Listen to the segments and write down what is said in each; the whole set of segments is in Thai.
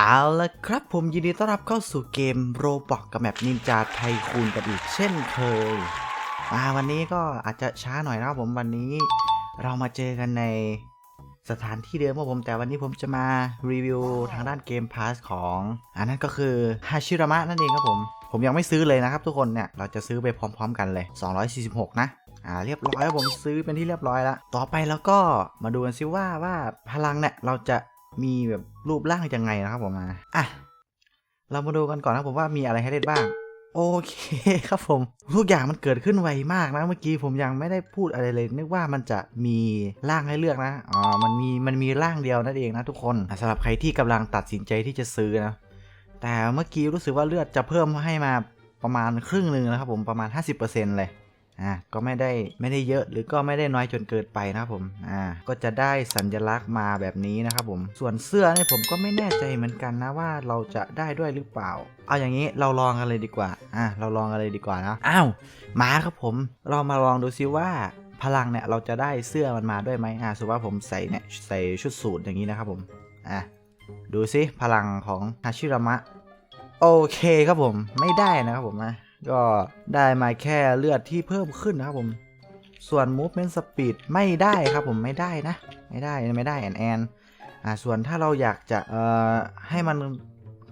เอาละครับผมยินดีต้อนรับเข้าสู่เกมโรบอกกับแมปนินจาไทคูนกันอีกเช่นเคยอ่าวันนี้ก็อาจจะช้าหน่อยนะครับผมวันนี้ เรามาเจอกันในสถานที่เดิมครับผมแต่วันนี้ผมจะมารีวิวทางด้านเกมพาสของ อันนั้นก็คือฮาชิรามะนั่นเองครับผม ผมยังไม่ซื้อเลยนะครับทุกคนเนี่ยเราจะซื้อไปพร้อม ๆ กันเลย 246 นะอ่าเรียบร้อยแล้วผมซื้อเป็นที่เรียบร้อยแล้ว ต่อไปแล้วก็มาดูกันซิว่าว่าพลังเนี่ยเราจะ มีแบบรูปร่างยังไงนะครับผมมาอะเรามาดูกันก่อนนะผมว่ามีอะไรให้เล่นบ้าง โอเคครับผม ทุกอย่างมันเกิดขึ้นไวมากนะเมื่อกี้ผมยังไม่ได้พูดอะไรเลย นึกว่ามันจะมีร่างให้เลือกนะอ๋อมันมีมันมีร่างเดียวนั่นเองนะทุกคนสำหรับใครที่กำลังตัดสินใจที่จะซื้อนะแต่เมื่อกี้รู้สึกว่าเลือดจะเพิ่มให้มาประมาณครึ่งหนึ่งนะครับผมประมาณ 50%เลย อ่าก็ไม่ได้ไม่ได้เยอะหรือก็ไม่ได้น้อยจนเกินไปนะครับผมอ่าก็จะได้สัญลักษณ์มาแบบนี้นะครับผมส่วนเสื้อเนี่ยผมก็ไม่แน่ใจเหมือนกันนะว่าเราจะได้ด้วยหรือเปล่า เอาอย่างนี้เราลองกันเลยดีกว่าอ่าเราลองกันเลยดีกว่านะอ้าวมาครับผม เรามาลองดูซิว่าพลังเนี่ยเราจะได้เสื้อมันมาด้วยไหมอ่าสมมติว่าผมใส่เนี่ยใส่ชุดสูทอย่างนี้นะครับผมอ่าดูซิพลังของฮาชิรามะโอเคครับผมไม่ได้นะครับผมนะ ก็ได้มาแค่เลือดที่เพิ่มขึ้นนะครับผม ส่วน movement speed ไม่ได้ครับผมไม่ได้นะ ไม่ได้ไม่ได้แอนแอนอ่าส่วนถ้าเราอยากจะเอ่อให้มัน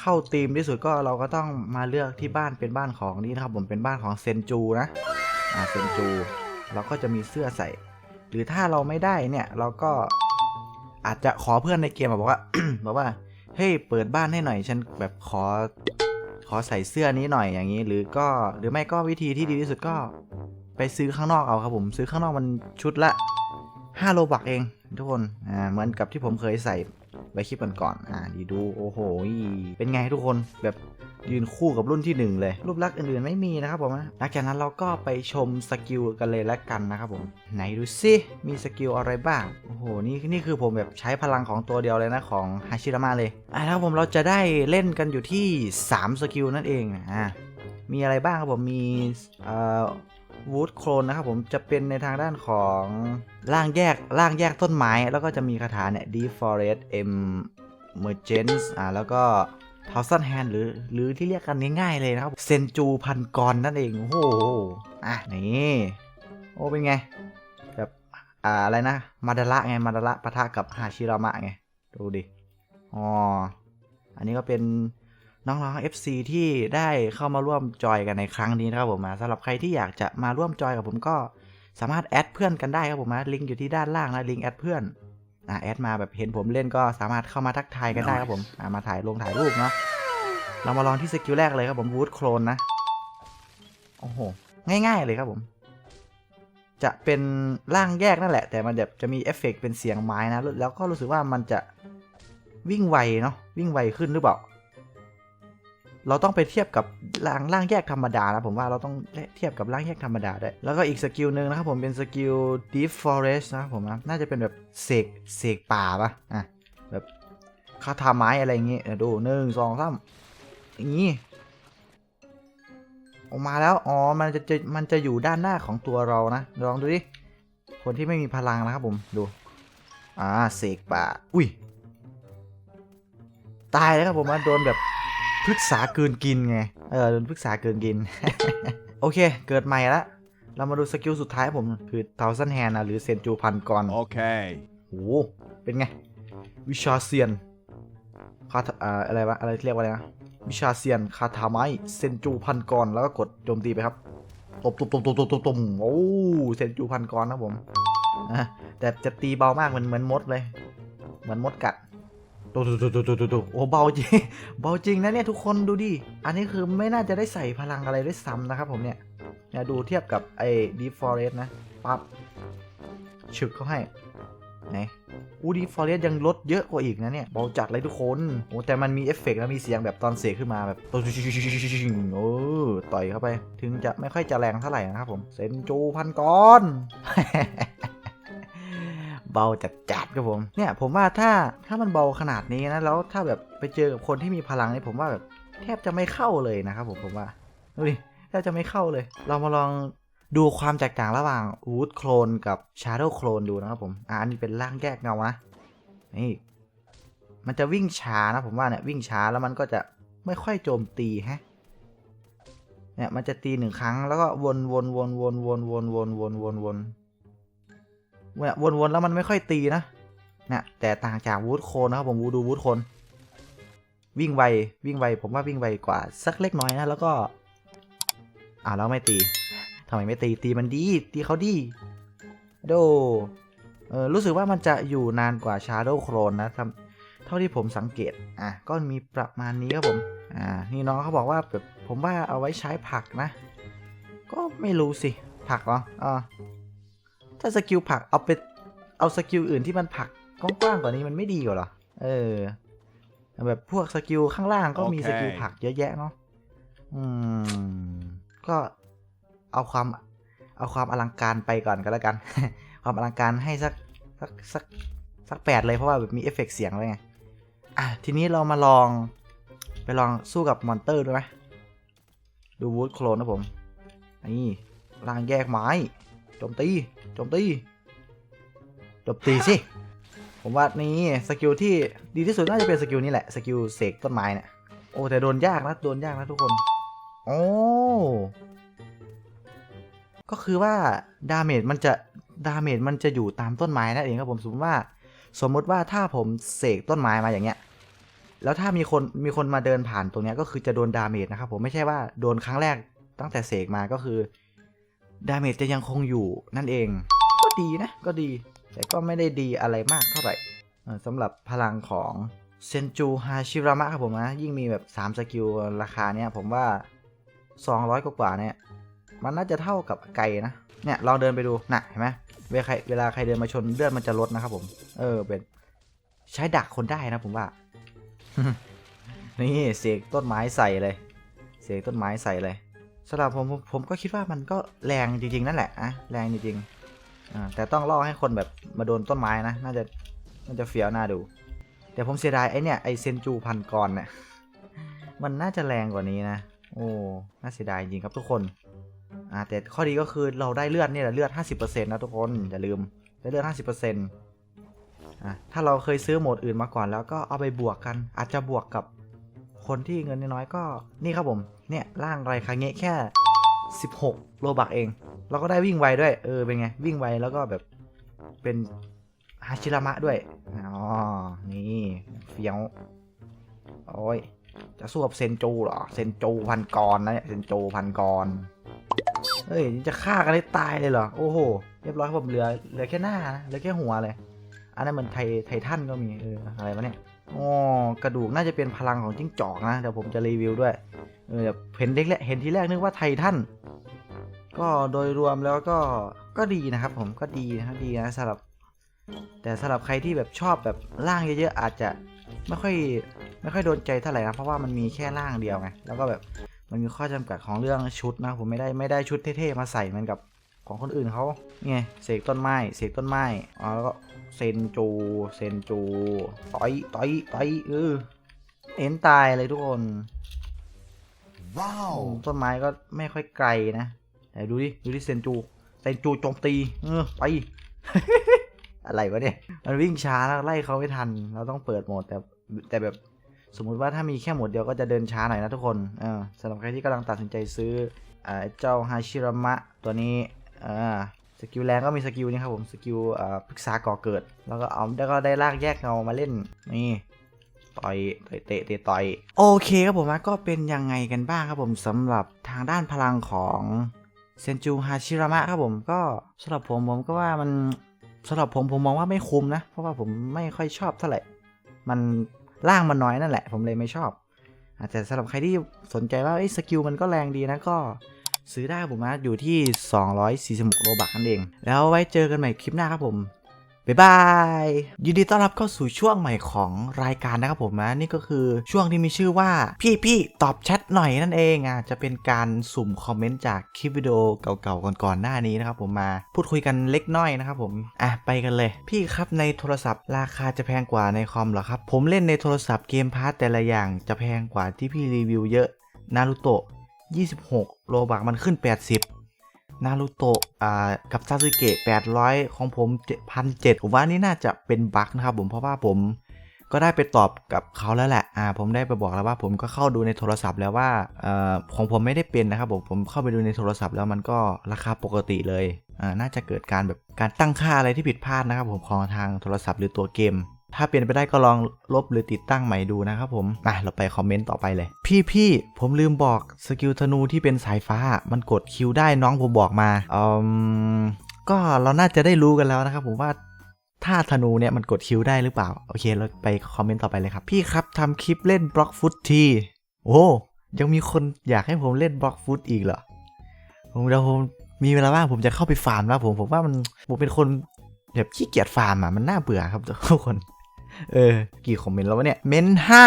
เข้าธีมที่สุดก็เราก็ต้องมาเลือกที่บ้านเป็นบ้านของนี่นะครับผมเป็นบ้านของเซนจูนะอ่าเซนจูเราก็จะมีเสื้อใส่ หรือถ้าเราไม่ได้เนี่ยเราก็อาจจะขอเพื่อนในเกมบอกว่าบอกว่าเฮ้ยเปิดบ้านให้หน่อยฉันแบบขอ อใส่เสื้อนี้หน่อยอย่างนี้ หรือก็หรือไม่ก็วิธีที่ดีที่สุดก็ไปซื้อข้างนอกเอาครับผมซื้อข้างนอกมันชุดละ5โลบักเองทุกคนอ่าเหมือนกับที่ผมเคยใส่ ไว้คลิปก่อนๆอ่าดีดูโอ้โห เป็นไงทุกคนแบบยืนคู่กับรุ่นที่หนึ่งเลย รูปลักษณ์อื่นๆไม่มีนะครับผมนะหลังจากนั้นเราก็ไปชมสกิลกันเลยแล้วกันนะครับผม ไหนดูซิมีสกิลอะไรบ้าง โอ้โห นี่นี่คือผมแบบใช้พลังของตัวเดียวเลยนะของฮาชิรามะเลย อะแล้วผมเราจะได้เล่นกันอยู่ที่ 3 สกิลนั่นเองอ่ามีอะไรบ้างครับผมมีเอ่อ วูดโครนนะครับผมจะเป็นในทางด้านของร่างแยกร่างแยกต้นไม้ แล้วก็จะมีคาถาเนี่ย deforest emergence อ่าแล้วก็ thousand hand หรือหรือที่เรียกกันง่ายๆเลยนะครับเซนจูพันกรนั่นเอง โอ้โหอะนี่โอ้เป็นไงแบบอ่าอะไรนะมาดาระไงมาดาระปะทะกับฮาชิรามะไงดูดิอ๋ออันนี้ก็เป็น น้องๆ FC ที่ได้เข้ามาร่วมจอยกันในครั้งนี้นะครับผมมาสำหรับใครที่อยากจะมาร่วมจอยกับผมก็สามารถแอดเพื่อนกันได้ครับผมนะลิงก์อยู่ที่ด้านล่างนะลิงก์แอดเพื่อนอ่าแอดมาแบบเห็นผมเล่นก็สามารถเข้ามาทักทายกันได้ครับผมอ่ามาถ่ายลงถ่ายรูปเนาะเรามาลองที่สกิลแรกเลยครับผมวูดโคลนนะโอ้โหง่าย ๆเลยครับผม จะเป็นร่างแยกนั่นแหละ แต่มันจะจะมีเอฟเฟกต์เป็นเสียงไม้นะแล้วก็รู้สึกว่ามันจะวิ่งไวเนาะวิ่งไวขึ้นหรือเปล่า เราต้องไปเทียบกับร่างร่างแยกธรรมดานะผมว่าเราต้องเทียบกับร่างแยกธรรมดาได้วยแล้วก็อีกสกิลหนึ่งนะครับผมเป็นสกิล Deep Forest นะผมนะน่าจะเป็นแบบเสกเสกป่าปะอะแบบคาถาไม้อะไรอย่างงี้ยดูหนึ่งสองสามอย่างงี้ออกมาแล้ว อ๋อ มันจะจะมันจะอยู่ด้านหน้าของตัวเรานะ ลองดูดิ คนที่ไม่มีพลังนะครับผม ดู อ่า เสกป่า อุ้ย ตายแล้วครับผมโดนแบบ พฤกษาเกินกินไง เออโดนพฤกษาเกินกิน โอเค เกิดใหม่ละ เรามาดูสกิลสุดท้ายผม คือเทาซันแฮนนะหรือเซนจูพันกร Okay. โอ้โหเป็นไง วิชาเซียนคาถาอ่าอะไรวะ อะไรเรียกว่าอะไรนะ วิชาเซียนคาถาไม้เซนจูพันกรแล้วก็กดโจมตีไปครับตบตบตบตบตบตบตบโอ้เซนจูพันกรนะผมอะแต่จะตีเบามากเหมือนเหมือนมดเลย เหมือนมดกัด ตุตุตุตุตุตุตุโอ้เบาจริงเบาจริงนะเนี่ยทุกคนดูดิ อันนี้คือไม่น่าจะได้ใส่พลังอะไรด้วยซ้ำนะครับผมเนี่ยเนี่ยดูเทียบกับไอ้ Deep Forest นะ ปั๊บฉึกเขาให้ ไหนอูดีฟอเรสยังลดเยอะกว่าอีกนะเนี่ย เบาจัดเลยทุกคน โอ้แต่มันมีเอฟเฟกต์แล้วมีเสียงแบบตอนเสกขึ้นมาแบบโอ้ต่อยเข้าไป ถึงจะไม่ค่อยจะแรงเท่าไหร่นะครับผม เซนจูพันกร เบาจัดจัดครับผมเนี่ยผมว่าถ้าถ้ามันเบาขนาดนี้นะแล้วถ้าแบบไปเจอกับคนที่มีพลังนี่ผมว่าแบบแทบจะไม่เข้าเลยนะครับผมผมว่าดูดิแทบจะไม่เข้าเลย เรามาลองดูความแตกต่างระหว่างวูดโคลนกับชาร์โดโคลนดูนะครับผมอ่าอันนี้เป็นร่างแยกเงานะนี่มันจะวิ่งช้านะผมว่าเนี่ยวิ่งช้าแล้วมันก็จะไม่ค่อยโจมตีฮะเนี่ยมันจะตีหนึ่งครั้งแล้วก็วนวนวนวนวนวนวนวนวนวน วนวนแล้วมันไม่ค่อยตีนะนี่ยแต่ต่างจากวูดโคนนะครับผมวูดูวูดโคนวิ่งไววิ่งไวผมว่าวิ่งไวกว่าสักเล็กน้อยนะแล้วก็อ่าแล้วไม่ตีทำไมไม่ตีตีมันดีตีเขาดีโดเออรู้สึกว่ามันจะอยู่นานกว่า Shadow Clone นะทำเท่าที่ผมสังเกตอะก็มีประมาณนี้ครับผมอ่านี่น้องเขาบอกว่าแบบผมว่าเอาไว้ใช้ผักนะ ก็ไม่รู้สิผักเหรออ่า ถ้าสกิลผักเอาไปเอาสกิลอื่นที่มันผักกว้างๆกว่านี้มันไม่ดีกว่าหรอ เออ แบบพวกสกิลข้างล่างก็มีสกิลผักเยอะแยะเนาะ อืม ก็เอาความ เอาความอลังการไปก่อนก็แล้วกัน ความอลังการให้สักสักสักสักแปดเลยเพราะว่าแบบมีเอฟเฟกต์เสียงเลยไง อะ ทีนี้เรามาลอง ไปลองสู้กับมอนเตอร์ด้วยไหมดูวูดโคลนนะผม นี่ล่างแยกไม้ จมตีโจมตีจมตีสิผมว่านี่สกิลที่ดีที่สุดน่าจะเป็นสกิลนี้แหละสกิลเสกต้นไม้เนี่ยโอ้แต่โดนยากนะโดนยากนะทุกคนโอ้ก็คือว่าดาเมจมันจะดาเมจมันจะอยู่ตามต้นไม้นั่นเองครับผมสมมติว่า สมมติว่าถ้าผมเสกต้นไม้มาอย่างเงี้ย แล้วถ้ามีคนมีคนมาเดินผ่านตรงเนี้ยก็คือจะโดนดาเมจนะครับผมไม่ใช่ว่าโดนครั้งแรกตั้งแต่เสกมาก็คือ ดาเมจจะยังคงอยู่นั่นเอง ก็ดีนะ ก็ดี แต่ก็ไม่ได้ดีอะไรมากเท่าไหร่เออสำหรับพลังของเซนจูฮาชิรามะครับผมนะ ยิ่งมีแบบ 3 สกิลราคาเนี้ยผมว่า 200 กว่าเนี่ย มันน่าจะเท่ากับไก่นะ เนี่ยลองเดินไปดูน่ะเห็นไหมเวลาใครเวลาใครเดินมาชนเลือดมันจะลดนะครับผม เออเป็นใช้ดักคนได้นะผมว่า นี่เสกต้นไม้ใส่เลย เสกต้นไม้ใส่เลย สำหรับผมผมก็คิดว่ามันก็แรงจริงๆนั่นแหละอะแรงจริงๆอ่าแต่ต้องล่อให้คนแบบมาโดนต้นไม้นะ น่าจะน่าจะเฟี้ยวน่าดู แต่ผมเสียดายไอเนี่ยไอเซนจูพันกรเนี่ยมันน่าจะแรงกว่านี้นะ โอ้น่าเสียดายจริงครับทุกคนอ่าแต่ข้อดีก็คือเราได้เลือดเนี่ยแหละเลือด 50%นะทุกคนอย่าลืมได้เลือด 50%อะถ้าเราเคยซื้อโหมดอื่นมาก่อนแล้วก็เอาไปบวกกัน อาจจะบวกกับ คนที่เงินน้อยๆก็ นี่ครับผม เนี่ยร่างไรครั้งเงี้ยแค่ 16 โลบักเอง เราก็ได้วิ่งไวด้วย เออ เป็นไง วิ่งไวแล้วก็แบบเป็นฮาชิรามะด้วย อ๋อ นี่เฟี้ยว โอ้ย จะสู้กับเซนจูเหรอ เซนจูพันกรนะเนี่ย เซนจูพันกรเฮ้ย จะฆ่ากันให้ตายเลยเหรอ โอ้โห เรียบร้อยครับผมเหลือ เหลือแค่หน้านะ เหลือแค่หัวเลย อันนั้นเหมือนไทไททันก็มี เออ อะไรวะเนี่ย อ๋อกระดูกน่าจะเป็นพลังของจิ้งจอกนะเดี๋ยวผมจะรีวิวด้วยเออเห็นเด็กแรกเห็นทีแรกนึกว่าไททันก็โดยรวมแล้วก็ก็ดีนะครับผมก็ดีนะครับดีนะสำหรับ แต่สำหรับใครที่แบบชอบแบบร่างเยอะๆอาจจะไม่ค่อยไม่ค่อยโดนใจเท่าไหร่นะเพราะว่ามันมีแค่ร่างเดียวไงแล้วก็แบบมันมีข้อจำกัดของเรื่องชุดนะผมไม่ได้ไม่ได้ชุดเท่ๆมาใส่เหมือนกับ ของคนอื่นเขาไงเสกต้นไม้เสกต้นไม้อ๋อแล้วก็เซนจูเซนจูต่อยต่อยต่อยเออเห็นตายเลยทุกคนว้าวต้นไม้ก็ไม่ค่อยไกลนะไหนดูดิดูดิเซนจูเซนจูโจมตีเออไปอะไรวะเนี่ยมันวิ่งช้าแล้วไล่เขาไม่ทัน เราต้องเปิดโหมดแต่แต่แบบสมมุติว่าถ้ามีแค่โหมดเดียวก็จะเดินช้าหน่อยนะทุกคน เออสำหรับใครที่กำลังตัดสินใจซื้ออ่าเจ้าฮาชิรามะตัวนี้ อ่าสกิลแรงก็มีสกิลนี้ครับผมสกิลอ่าปรึกษาก่อเกิด แล้วก็เอาแล้วก็ได้ลากแยกเงามาเล่นนี่ต่อยต่อยเตะเตะต่อยโอเคครับผมก็เป็นยังไงกันบ้างครับผมสำหรับทางด้านพลังของเซนจูฮาชิรามะครับผมก็สำหรับผมผมก็ว่ามันสำหรับผมผมมองว่าไม่คุ้มนะ เพราะว่าผมไม่ค่อยชอบเท่าไหร่ มันร่างมันน้อยนั่นแหละ ผมเลยไม่ชอบแต่สำหรับใครที่สนใจว่าเอ้สกิลมันก็แรงดีนะก็ ซื้อได้ผมนะอยู่ที่ 246โลบักนั่นเอง แล้วไว้เจอกันใหม่คลิปหน้าครับผม บ๊ายบาย ยินดีต้อนรับเข้าสู่ช่วงใหม่ของรายการนะครับผมนะ นี่ก็คือช่วงที่มีชื่อว่าพี่พี่ตอบแชทหน่อยนั่นเองอะจะเป็นการสุ่มคอมเมนต์จากคลิปวิดีโอเก่าๆก่อนๆหน้านี้นะครับผมมาพูดคุยกันเล็กน้อยนะครับผมอะไปกันเลย พี่ครับในโทรศัพท์ราคาจะแพงกว่าในคอมเหรอครับ ผมเล่นในโทรศัพท์เกมพาร์ตแต่ละอย่างจะแพงกว่าที่พี่รีวิวเยอะนารูโตะ 26 โลบักมันขึ้น 80 นารูโตะอ่ากับซาสึเกะ800 ของผม7,007ผมว่านี่น่าจะเป็นบั๊กนะครับผมเพราะว่าผมก็ได้ไปตอบกับเขาแล้วแหละ อ่า ผมได้ไปบอกแล้วว่าผมก็เข้าดูในโทรศัพท์แล้วว่าเอ่อของผมไม่ได้เป็นนะครับผม ผมเข้าไปดูในโทรศัพท์แล้วมันก็ราคาปกติเลย อ่า น่าจะเกิดการแบบการตั้งค่าอะไรที่ผิดพลาดนะครับผมของทางโทรศัพท์หรือตัวเกม ถ้าเป็นไปได้ก็ลองลบหรือติดตั้งใหม่ดูนะครับผมอะเราไปคอมเมนต์ต่อไปเลย พี่พี่ผมลืมบอกสกิลธนูที่เป็นสายฟ้า มันกดคิวได้น้องผมบอกมาอืมก็เราน่าจะได้รู้กันแล้วนะครับผมว่าถ้าธนูเนี่ยมันกดคิวได้หรือเปล่า โอเค เราไปคอมเมนต์ต่อไปเลยครับ พี่ครับทำคลิปเล่นบล็อกฟุตที โอ้ยังมีคนอยากให้ผมเล่นบล็อกฟุตอีกเหรอ ผมเดี๋ยวผมมีเวลาว่างผมจะเข้าไปฟาร์มแล้วผมผมว่ามันผมเป็นคนแบบขี้เกียจฟาร์มอะมันน่าเบื่อครับทุกคน เออ กี่คอมเมนต์แล้ววะเนี่ย เมนห้า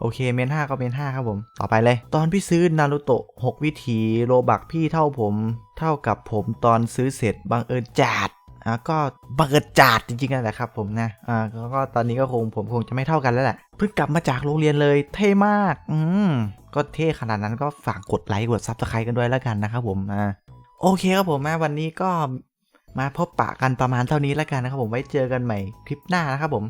โอเค เมนห้าก็เมนห้าครับผม ต่อไปเลย ตอนพี่ซื้อนารูโตะ6 วิธีโลบักพี่เท่าผม เท่ากับผมตอนซื้อเสร็จบังเอิญจัดอะก็บังเอิญจัดจริงๆนั่นแหละครับผมนะอ่าก็ก็ตอนนี้ก็คงผมคงจะไม่เท่ากันแล้วแหละ เพิ่งกลับมาจากโรงเรียนเลยเท่มาก อืม ก็เท่ขนาดนั้นก็ฝากกดไลค์กดซับสไครต์กันด้วยแล้วกันนะครับผมอ่าโอเคครับผมมาวันนี้ก็ มาพบปะกันประมาณเท่านี้แล้วกันนะครับผมไว้เจอกันใหม่คลิปหน้านะครับผม